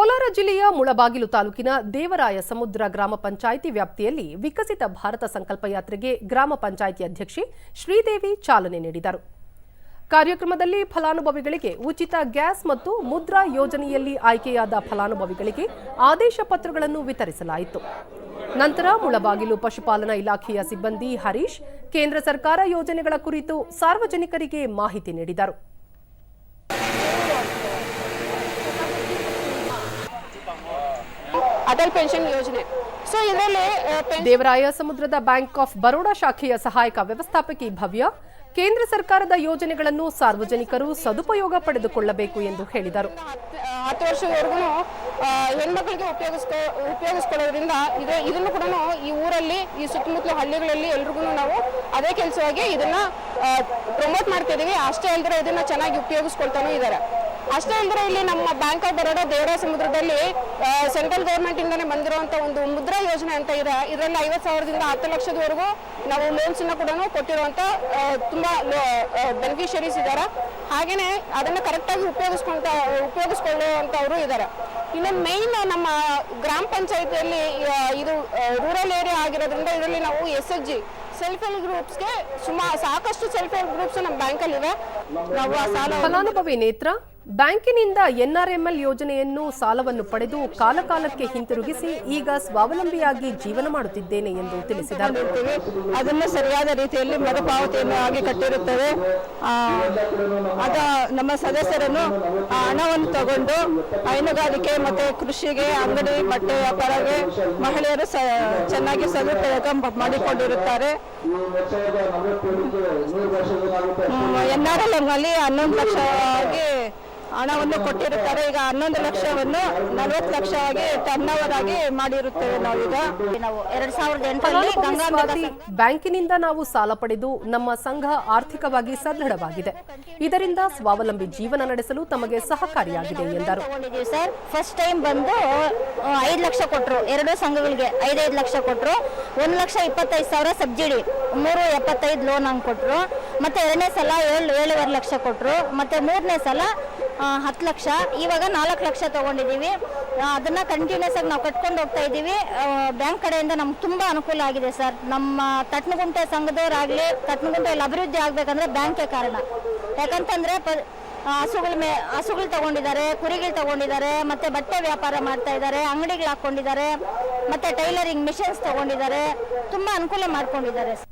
ಕೋಲಾರ ಜಿಲ್ಲೆಯ ಮುಳಬಾಗಿಲು ತಾಲೂಕಿನ ದೇವರಾಯ ಸಮುದ್ರ ಗ್ರಾಮ ಪಂಚಾಯಿತಿ ವ್ಯಾಪ್ತಿಯಲ್ಲಿ ವಿಕಸಿತ ಭಾರತ ಸಂಕಲ್ಪ ಯಾತ್ರೆಗೆ ಗ್ರಾಮ ಪಂಚಾಯಿತಿ ಅಧ್ಯಕ್ಷೆ ಶ್ರೀದೇವಿ ಚಾಲನೆ ನೀಡಿದರು. ಕಾರ್ಯಕ್ರಮದಲ್ಲಿ ಫಲಾನುಭವಿಗಳಿಗೆ ಉಚಿತ ಗ್ಯಾಸ್ ಮತ್ತು ಮುದ್ರಾ ಯೋಜನೆಯಲ್ಲಿ ಆಯ್ಕೆಯಾದ ಫಲಾನುಭವಿಗಳಿಗೆ ಆದೇಶ ಪತ್ರಗಳನ್ನು ವಿತರಿಸಲಾಯಿತು. ನಂತರ ಮುಳಬಾಗಿಲು ಪಶುಪಾಲನಾ ಇಲಾಖೆಯ ಸಿಬ್ಬಂದಿ ಹರೀಶ್ ಕೇಂದ್ರ ಸರ್ಕಾರ ಯೋಜನೆಗಳ ಕುರಿತು ಸಾರ್ವಜನಿಕರಿಗೆ ಮಾಹಿತಿ ನೀಡಿದರು. ಅಟಲ್ ಪೆನ್ಷನ್ ಯೋಜನೆ. ಸೊ ಇದರಲ್ಲಿ ದೇವರಾಯ ಸಮುದ್ರದ ಬ್ಯಾಂಕ್ ಆಫ್ ಬರೋಡಾ ಶಾಖೆಯ ಸಹಾಯಕ ವ್ಯವಸ್ಥಾಪಕಿ ಭವ್ಯ ಕೇಂದ್ರ ಸರ್ಕಾರದ ಯೋಜನೆಗಳನ್ನು ಸಾರ್ವಜನಿಕರು ಸದುಪಯೋಗ ಪಡೆದುಕೊಳ್ಳಬೇಕು ಎಂದು ಹೇಳಿದರು. ಹತ್ತು ವರ್ಷದವರೆಗೂ ಹೆಣ್ಮಕ್ಳಿಗೆ ಉಪಯೋಗಿಸ್ಕೊ ಉಪಯೋಗಿಸ್ಕೊಳ್ಳೋದ್ರಿಂದ ಇದು ಇದನ್ನು ಕೂಡ ಈ ಊರಲ್ಲಿ ಈ ಸುತ್ತಮುತ್ತಲ ಹಳ್ಳಿಗಳಲ್ಲಿ ಎಲ್ರಿಗೂ ನಾವು ಅದೇ ಕೆಲಸವಾಗಿ ಇದನ್ನ ಪ್ರಮೋಟ್ ಮಾಡ್ತಾ ಇದೀವಿ ಅಷ್ಟೇ ಅಲ್ಲದೆ ಇದನ್ನ ಚೆನ್ನಾಗಿ ಉಪಯೋಗಿಸ್ಕೊಳ್ತಾನೂ ಇದ್ದಾರೆ ಅಷ್ಟೇ ಅಂದ್ರೆ ಇಲ್ಲಿ ನಮ್ಮ ಬ್ಯಾಂಕ್ ಆಫ್ ಬರೋಡಾ ದೇವರ ಸಮುದ್ರದಲ್ಲಿ ಸೆಂಟ್ರಲ್ ಗೌರ್ಮೆಂಟ್ ಇಂದಾನೆ ಬಂದಿರುವಂತ ಒಂದು ಮುದ್ರಾ ಯೋಜನೆ ಅಂತ ಇದೆ. ಇದರಲ್ಲಿ ಐವತ್ತು ಸಾವಿರದಿಂದ ಹತ್ತು ಲಕ್ಷದವರೆಗೂ ನಾವು ಲೋನ್ಸ್ ಅನ್ನ ಕೂಡ ಕೊಟ್ಟಿರುವಂತ ತುಂಬಾ ಬೆನಿಫಿಷರೀಸ್ ಇದ್ದಾರೆ ಹಾಗೇನೆ ಅದನ್ನ ಕರೆಕ್ಟ್ ಆಗಿ ಉಪಯೋಗಿಸ್ಕೊಂತ, ಉಪಯೋಗಿಸ್ಕೊಳ್ಳುವಂತವರು ಇದ್ದಾರೆ ಇನ್ನು ಮೇನ್ ನಮ್ಮ ಗ್ರಾಮ ಪಂಚಾಯತಿಯಲ್ಲಿ ಇದು ರೂರಲ್ ಏರಿಯಾ ಆಗಿರೋದ್ರಿಂದ ಇದರಲ್ಲಿ ನಾವು S H G self help ಗ್ರೂಪ್ಸ್ಗೆ ಸುಮಾರು ಸಾಕಷ್ಟು ಸೆಲ್ಫ್ ಹೆಲ್ಪ್ ಗ್ರೂಪ್ಸ್ ನಮ್ಮ ಬ್ಯಾಂಕಲ್ಲಿ ಇವೆ. ನಾವು ಫಲಾನುಭವಿ ನೇತ್ರ? ಬ್ಯಾಂಕಿನಿಂದ ಎನ್ಆರ್ಎಂಎಲ್ ಯೋಜನೆಯನ್ನು ಸಾಲವನ್ನು ಪಡೆದು ಕಾಲಕಾಲಕ್ಕೆ ಹಿಂತಿರುಗಿಸಿ ಈಗ ಸ್ವಾವಲಂಬಿಯಾಗಿ ಜೀವನ ಮಾಡುತ್ತಿದ್ದೇನೆ ಎಂದು ತಿಳಿಸಿದರು. ಅದನ್ನು ಸರಿಯಾದ ರೀತಿಯಲ್ಲಿ ಮರುಪಾವತಿಯನ್ನು ಆಗಿ ಕಟ್ಟಿರುತ್ತೇವೆ ಅದ ನಮ್ಮ ಸದಸ್ಯರನ್ನು ಹಣವನ್ನು ತಗೊಂಡು ಹೈನುಗಾರಿಕೆ ಮತ್ತೆ ಕೃಷಿಗೆ, ಅಂಗಡಿ, ಬಟ್ಟೆ ವ್ಯಾಪಾರಕ್ಕೆ ಮಹಿಳೆಯರು ಚೆನ್ನಾಗಿ ಸದುಪಯೋಗ ಮಾಡಿಕೊಂಡಿರುತ್ತಾರೆ. ಎನ್ ಆರ್ ಎಲ್ನಲ್ಲಿ ಹನ್ನೊಂದು ಲಕ್ಷವಾಗಿ ಹಣವನ್ನು ಕೊಟ್ಟಿರುತ್ತಾರೆ. ಈಗ ಹನ್ನೊಂದು ಲಕ್ಷವನ್ನು ನಲವತ್ತು ಲಕ್ಷ ಆಗಿ ಟರ್ನ್ ಓವರ್ ಆಗಿ ಮಾಡಿರುತ್ತೇವೆ ನಾವೀಗ. ನಾವು ಎರಡ್ ಸಾವಿರದ ಎಂಟರಲ್ಲಿ ಬ್ಯಾಂಕಿನಿಂದ ನಾವು ಸಾಲ ಪಡೆದು ನಮ್ಮ ಸಂಘ ಆರ್ಥಿಕವಾಗಿ ಸದೃಢವಾಗಿದೆ. ಇದರಿಂದ ಸ್ವಾವಲಂಬಿ ಜೀವನ ನಡೆಸಲು ತಮಗೆ ಸಹಕಾರಿಯಾಗಿದೆ ಎಂದರು. ಸರ್. ಫಸ್ಟ್ ಟೈಮ್ ಬಂದು ಐದು ಲಕ್ಷ ಕೊಟ್ಟರು ಎರಡು ಸಂಘಗಳಿಗೆ ಐದೈದು ಲಕ್ಷ ಕೊಟ್ಟರು ಒಂದು ಲಕ್ಷ ಇಪ್ಪತ್ತೈದು ಸಾವಿರ ಸಬ್ಸಿಡಿ ಮೂರು ಎಪ್ಪತ್ತೈದು ಲೋನ್ ಹಂಗೆ ಕೊಟ್ಟರು ಮತ್ತೆ ಎರಡನೇ ಸಲ ಏಳು ಏಳುವರೆ ಲಕ್ಷ ಕೊಟ್ಟರು ಮತ್ತೆ ಮೂರನೇ ಸಲ ಹತ್ತು ಲಕ್ಷ. ಇವಾಗ ನಾಲ್ಕು ಲಕ್ಷ ತಗೊಂಡಿದ್ದೀವಿ. ಅದನ್ನು ಕಂಟಿನ್ಯೂಸ್ ಆಗಿ ನಾವು ಕಟ್ಕೊಂಡು ಹೋಗ್ತಾ ಇದ್ದೀವಿ. ಬ್ಯಾಂಕ್ ಕಡೆಯಿಂದ ನಮ್ಗೆ ತುಂಬಾ ಅನುಕೂಲ ಆಗಿದೆ ಸರ್. ನಮ್ಮ ತಟ್ನಗುಂಟೆ ಸಂಘದವರಾಗ್ಲಿ ತಟ್ನಗುಂಟೆಯಲ್ಲಿ ಅಭಿವೃದ್ಧಿ ಆಗಬೇಕಂದ್ರೆ ಬ್ಯಾಂಕೇ ಕಾರಣ. ಯಾಕಂತಂದ್ರೆ ಪ- ಹಸುಗಳ ಮೇ, ಹಸುಗಳು ತಗೊಂಡಿದ್ದಾರೆ, ಕುರಿಗಳು ತಗೊಂಡಿದ್ದಾರೆ, ಮತ್ತೆ ಬಟ್ಟೆ ವ್ಯಾಪಾರ ಮಾಡ್ತಾ ಇದ್ದಾರೆ, ಅಂಗಡಿಗಳು ಹಾಕೊಂಡಿದ್ದಾರೆ, ಮತ್ತೆ ಟೈಲರಿಂಗ್ ಮಿಷಿನ್ಸ್ ತಗೊಂಡಿದ್ದಾರೆ. ತುಂಬಾ ಅನುಕೂಲ ಮಾಡ್ಕೊಂಡಿದ್ದಾರೆ